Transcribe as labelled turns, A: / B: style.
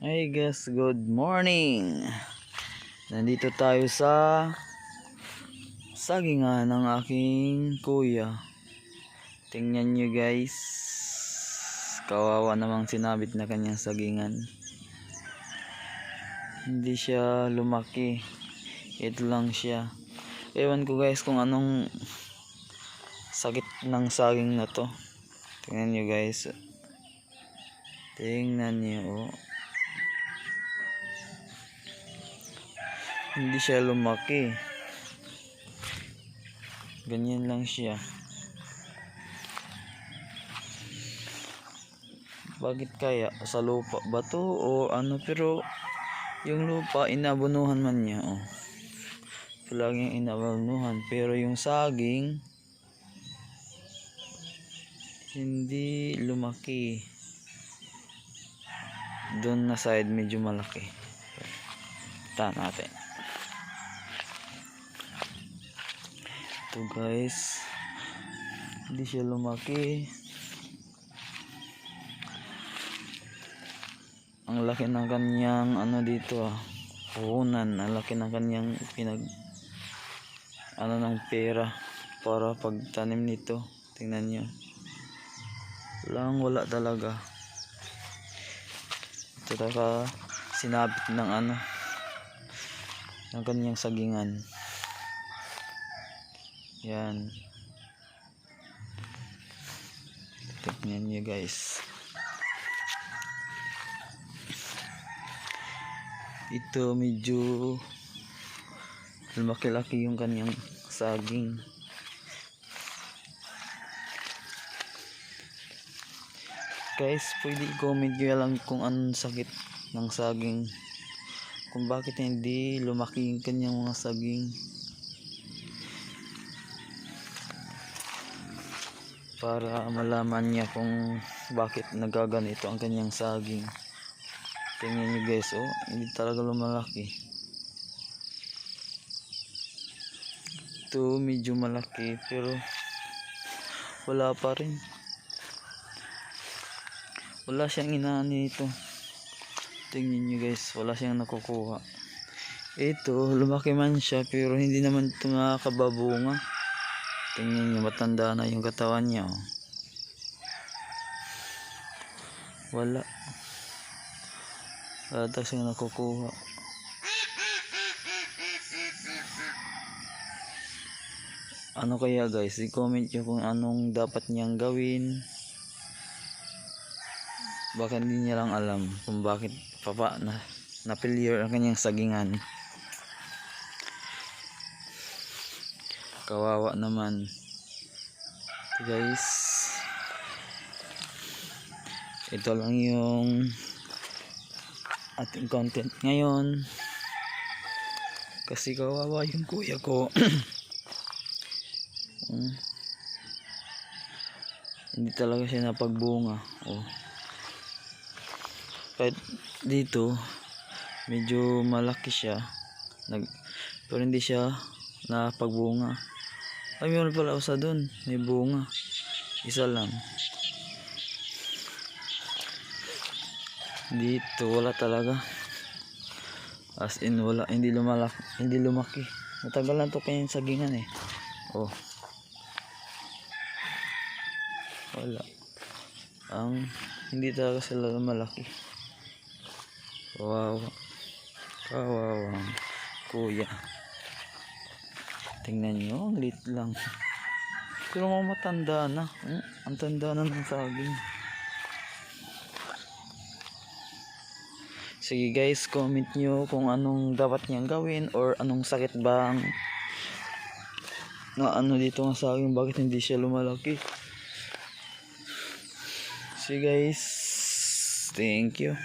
A: Hey guys, good morning. Nandito tayo sa sagingan ng aking kuya. Tingnan nyo guys. Kawawa namang sinabit na kanyang sagingan. Hindi siya lumaki. Ito lang siya. Ewan ko guys kung anong sakit ng saging na to. Tingnan nyo guys. Tingnan nyo. Oh. Hindi siya lumaki. Ganyan lang siya. Bakit kaya? Sa lupa ba to? O ano? Pero yung lupa, inabunuhan man niya. Oh. Palaging inabunuhan. Pero yung saging, hindi lumaki. Doon na side medyo malaki. Taan natin. Ito guys. Hindi siya lumaki. Ang laki ng kanyang ano dito ah. Puhunan. Ang laki ng kanyang pinag ano ng pera para pagtanim nito. Tingnan nyo. Walang wala talaga. Ito taka sinabit ng ano ng kanyang sagingan. Yan. Tignan nyo guys. Ito medyo lumaki-laki yung kanyang saging. Guys, pwede i-comment nyo lang kung anong sakit ng saging. Kung bakit hindi lumaki yung kanyang mga saging. Para malaman niya kung bakit nagaganito ang kanyang saging. Tingnan niyo guys oh. Hindi talaga lumalaki. Ito medyo malaki pero wala pa rin. Wala siyang inaani ito tingnan niyo guys wala siyang nakukuha. Ito lumaki man siya pero hindi naman ito nakakababunga Tingnan nyo, matanda na yung katawan niya. Oh. Wala. Tayo siyang nakukuha. Ano kaya guys, i-comment nyo kung anong dapat niyang gawin. Baka hindi niya lang alam kung bakit papa na na-failure ang kanyang sagingan. Kawawa naman. Ito guys. Ito lang yung ating content ngayon. Kasi kawawa yung kuya ko. Hmm. hindi talaga siya napagbunga. Oh. kahit dito medyo malaki siya. Nag pero hindi siya napagbunga ay, meron pala usa doon. May bunga. Isa lang. Dito, wala talaga. As in, wala. Hindi lumalaki. Hindi lumaki. Matagal na to kanyang sagingan eh. Oh. Wala. Ang, hindi talaga sila lumalaki. Wow. Kawawa. Kuya. Tingnan nyo, ang lit lang. Pero mga matanda na. Hmm? Ang tanda na ng saging. Sige guys, comment nyo kung anong dapat niyang gawin or anong sakit ba ang na ano dito ng saging, bakit hindi siya lumalaki. Sige guys, thank you.